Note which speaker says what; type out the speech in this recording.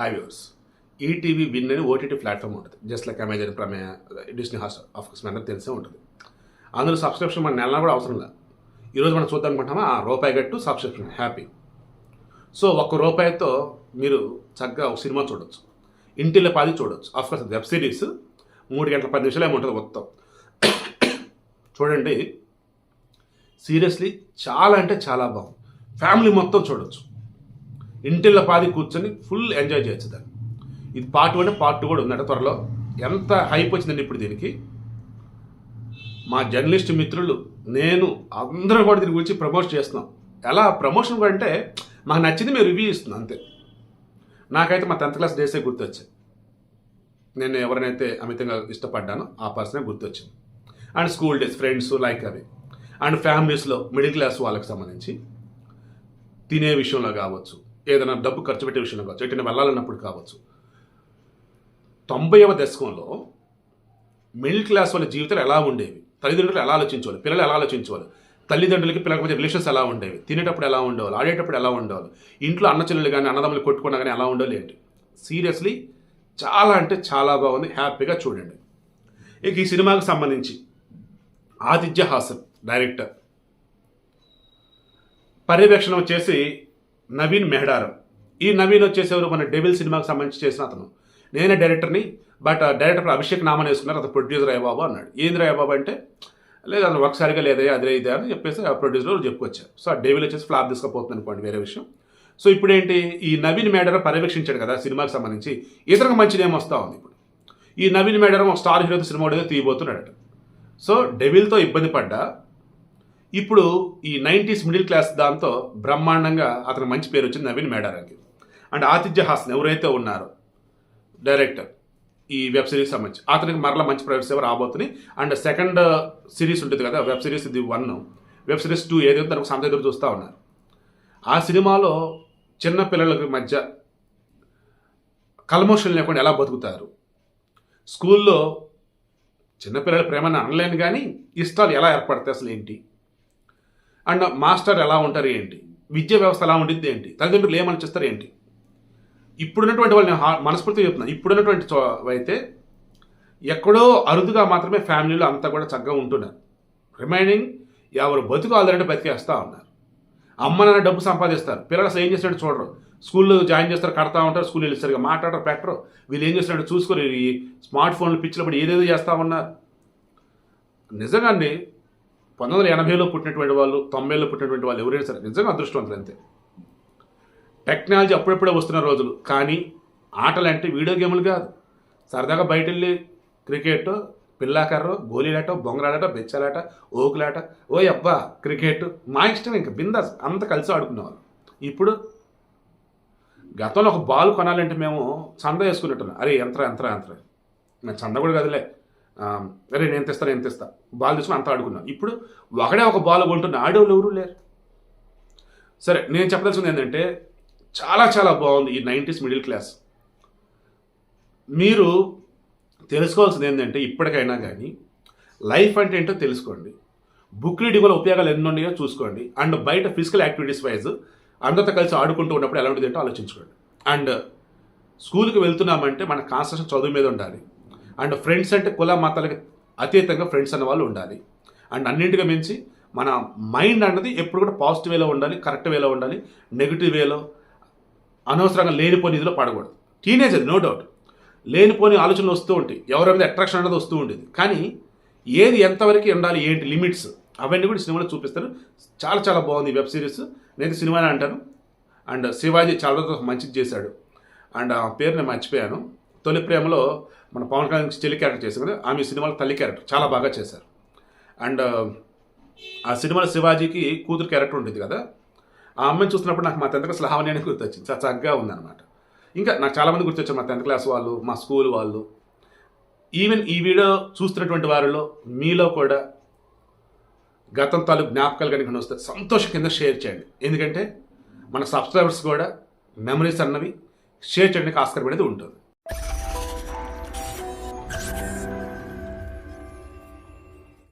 Speaker 1: Hi viewers ETV Win అని OTT platform ఉంటుంది. Just like Amazon Prime Disney Hotstar of course తెలిసే ఉంటుంది. అందులో సబ్స్క్రిప్షన్ మన నెలన కూడా అవసరం లేదు. ఈరోజు మనం చూద్దాం అనుకుంటామా? ఆ రూపాయి గట్టు సబ్స్క్రిప్షన్ హ్యాపీ. సో ఒక్క రూపాయితో మీరు చక్కగా ఒక సినిమా చూడొచ్చు. ఇంటిలో పాది చూడొచ్చు. ఆఫ్ కోర్స్ వెబ్ సిరీస్ మూడు గంటల పది నిమిషాలు ఏముంటుంది మొత్తం. చూడండి. సీరియస్లీ చాలా అంటే చాలా బాగుంది. ఫ్యామిలీ మొత్తం చూడొచ్చు. ఇంటిళ్ళ పాది కూర్చొని ఫుల్ ఎంజాయ్ చేయొచ్చు దాన్ని. ఇది పార్ట్ వన్ పార్ట్ టూ కూడా ఉందట త్వరలో. ఎంత హైప్ వచ్చిందండి ఇప్పుడు దీనికి? మా జర్నలిస్ట్ మిత్రులు నేను అందరం కూడా దీని గురించి ప్రమోట్ చేస్తున్నాం. ఎలా? ప్రమోషన్ కూడా అంటే మాకు నచ్చింది మేము రివ్యూ ఇస్తున్నాం అంతే. నాకైతే మా టెన్త్ క్లాస్ డేసే గుర్తొచ్చాయి. నేను ఎవరినైతే అమితంగా ఇష్టపడ్డానో ఆ పర్సనే గుర్తొచ్చింది. And school days friends like అవి. అండ్ ఫ్యామిలీస్లో మిడిల్ క్లాస్ వాళ్ళకి సంబంధించి తినే విషయంలో కావచ్చు ఏదైనా డబ్బు ఖర్చు పెట్టే విషయంలో కావచ్చు ఎటైనా వెళ్ళాలన్నప్పుడు కావచ్చు. తొంభైవ దశకంలో మిడిల్ క్లాస్ వాళ్ళ జీవితాలు ఎలా ఉండేవి? తల్లిదండ్రులు ఎలా ఆలోచించేవాళ్ళు? పిల్లలు ఎలా ఆలోచించేవాళ్ళు? తల్లిదండ్రులకి పిల్లలకి మధ్య రిలేషన్స్ ఎలా ఉండేవి? తినేటప్పుడు ఎలా ఉండేవాళ్ళు? ఆడేటప్పుడు ఎలా ఉండేవాళ్ళు? ఇంట్లో అన్నచెల్లెలు కానీ అన్నదమ్ములు కొట్టుకున్నా కానీ ఎలా ఉండేవాళ్ళు ఏంటి? సీరియస్లీ చాలా అంటే చాలా బాగుంది. హ్యాపీగా చూడండి. ఇక ఈ సినిమాకి సంబంధించి ఆదిత్య హాసన్ డైరెక్టర్. పర్యవేక్షణ వచ్చేసి నవీన్ మెహడారం. ఈ నవీన్ వచ్చేసి ఎవరు మన డెవిల్ సినిమాకి సంబంధించి చేసిన అతను. నేనే డైరెక్టర్ని బట్ డైరెక్టర్ అభిషేక్ నామన్ వేసుకున్నారు అతను ప్రొడ్యూసర్ అయ్యబాబు అన్నాడు. ఏంది రాయబాబు అంటే లేదు అతను ఒకసారిగా లేదా అదే ఇదే అని చెప్పేసి ఆ ప్రొడ్యూసర్ చెప్పుకొచ్చారు. సో ఆ డెవిల్ వచ్చేసి ఫ్లాప్ తీసుకుపోతుంది అనుకోండి వేరే విషయం. సో ఇప్పుడు ఏంటి ఈ నవీన్ మేడర్ పర్యవేక్షించాడు కదా సినిమాకి సంబంధించి. ఇతరకు మంచిది ఏమొస్తా ఉంది ఇప్పుడు? ఈ నవీన్ మేడర్ ఒక స్టార్ హీరోతో సినిమా తీయబోతున్నాడు సో డెవిల్తో ఇబ్బంది పడ్డా ఇప్పుడు ఈ నైంటీస్ మిడిల్ క్లాస్ దాంతో బ్రహ్మాండంగా అతను మంచి పేరు వచ్చింది నవీన్ మేడారాకి. అండ్ ఆతిథ్య హాసన్ ఎవరైతే ఉన్నారో డైరెక్టర్ ఈ వెబ్ సిరీస్ సంబంధించి. అతనికి మరలా మంచి ప్రైవేట్ సేవ రాబోతుంది. అండ్ సెకండ్ సిరీస్ ఉంటుంది కదా వెబ్ సిరీస్ ఇది వన్. వెబ్ సిరీస్ టూ ఏదైతే దానికి సంత ఎదురు చూస్తూ ఉన్నారు. ఆ సినిమాలో చిన్న పిల్లలకి మధ్య కల్మోషన్ లేకుండా ఎలా బతుకుతారు? స్కూల్లో చిన్నపిల్లల ప్రేమని అనలేను కానీ ఇష్టాలు ఎలా ఏర్పడతాయి అసలు ఏంటి అండ్ మాస్టర్ ఎలా ఉంటారు ఏంటి? విద్యా వ్యవస్థ ఎలా ఉండిద్ది ఏంటి? తల్లిదండ్రులు ఏమని చేస్తారు ఏంటి? ఇప్పుడున్నటువంటి వాళ్ళని మనస్ఫూర్తిగా చెప్తున్నాను ఇప్పుడున్నటువంటి చో అయితే ఎక్కడో అరుదుగా మాత్రమే ఫ్యామిలీలో అంతా కూడా చక్కగా ఉంటున్నారు. రిమైనింగ్ ఎవరు బతుకు ఆల్రెడీ బతికేస్తూ ఉన్నారు. అమ్మ నాన్న డబ్బు సంపాదిస్తారు. పిల్లలు అసలు ఏం చేసినట్టు చూడరు. స్కూల్లో జాయిన్ చేస్తారు కడతా ఉంటారు స్కూల్ వెళ్ళి సరిగా మాట్లాడరు పెట్టరు. వీళ్ళు ఏం చేస్తున్నాడు చూసుకోరు. ఈ స్మార్ట్ ఫోన్లు పిచ్చిలో పడి ఏదేదో చేస్తూ ఉన్నారు. నిజంగా అండి పంతొమ్మిది వందల ఎనభైలో పుట్టినటువంటి వాళ్ళు తొంభైలో పుట్టినటువంటి వాళ్ళు ఎవరైనా సరే నిజంగా అదృష్టవంతులు అంతే టెక్నాలజీ అప్పుడప్పుడే వస్తున్న రోజులు కానీ ఆటలు అంటే వీడియో గేములు కాదు. సరదాగా బయట వెళ్ళి క్రికెట్ పిల్లాకర్రో గోళీలాట బొంగరాట బెచ్చాలాట ఓకులాట ఓ అబ్బా క్రికెట్ మా ఇష్టం ఇంకా బిందాస్ అంత కలిసి ఆడుకునేవాళ్ళు. ఇప్పుడు గతంలో ఒక బాల్ కొనాలంటే మేము చంద వేసుకునేట్టున్నాం అరే యంత్ర యంత్ర యంత్ర. మేము చంద కూడా కదలే. అరే నేను తెస్తా నేను తెస్తా. బాల్ తీసుకుని అంతా ఆడుకున్నాను ఇప్పుడు ఒకడే ఒక బాల్ కొంటున్న ఆడేవాళ్ళు ఎవరు లేరు. సరే నేను చెప్పదలసింది ఏంటంటే చాలా చాలా బాగుంది ఈ నైంటీస్ మిడిల్ క్లాస్. మీరు తెలుసుకోవాల్సింది ఏంటంటే ఇప్పటికైనా కానీ లైఫ్ అంటే ఏంటో తెలుసుకోండి. బుక్ రీడింగ్ వల్ల ఉపయోగాలు ఎన్ని ఉన్నాయో చూసుకోండి. అండ్ బయట ఫిజికల్ యాక్టివిటీస్ వైజ్ అందరితో కలిసి ఆడుకుంటూ ఉన్నప్పుడు ఎలాంటిది ఏంటో ఆలోచించుకోండి. అండ్ స్కూల్కి వెళ్తున్నామంటే మన కాన్సన్ట్రేషన్ చదువు మీద ఉండాలి. అండ్ ఫ్రెండ్స్ అంటే కుల మతాలకు అతీతంగా ఫ్రెండ్స్ అనే వాళ్ళు ఉండాలి. అండ్ అన్నింటిగా మించి మన మైండ్ అన్నది ఎప్పుడు కూడా పాజిటివ్ వేలో ఉండాలి కరెక్ట్ వేలో ఉండాలి నెగిటివ్ వేలో అనవసరంగా లేనిపోని ఇదిలో పడకూడదు. టీనేజర్ నో డౌట్ లేనిపోని ఆలోచనలు వస్తూ ఉంటాయి. ఎవరి మీద అట్రాక్షన్ అనేది వస్తూ ఉండేది. కానీ ఏది ఎంతవరకు ఉండాలి ఏంటి లిమిట్స్ అవన్నీ కూడా సినిమాలో చూపిస్తారు. చాలా చాలా బాగుంది వెబ్ సిరీస్. నేను సినిమానే అంటాను. అండ్ శివాజీ చాలా రోజులు మంచిది చేశాడు. అండ్ ఆ పేరు నేను మర్చిపోయాను. తొలి ప్రేమలో మన పవన్ కళ్యాణ్ చెల్లి క్యారెక్టర్ చేశారు కదా? ఆమె సినిమాలో తల్లి క్యారెక్టర్ చాలా బాగా చేశారు. అండ్ ఆ సినిమాలో శివాజీకి కూతురు క్యారెక్టర్ ఉంటుంది కదా? ఆ అమ్మాయిని చూసినప్పుడు నాకు మా టెన్త్ క్లాస్ లావణ్య అని గుర్తొచ్చింది. చాలా చక్కగా ఉందన్నమాట. ఇంకా నాకు చాలామంది గుర్తొచ్చారు మా టెన్త్ క్లాస్ వాళ్ళు మా స్కూల్ వాళ్ళు. ఈవెన్ ఈ వీడియో చూస్తున్నటువంటి వారిలో మీలో కూడా గతం తాలూ జ్ఞాపకాలు కనుక వస్తే సంతోషం కింద షేర్ చేయండి. ఎందుకంటే మన సబ్స్క్రైబర్స్ కూడా మెమరీస్ అన్నవి షేర్ చేయడానికి ఆస్కారం అనేది ఉంటుంది.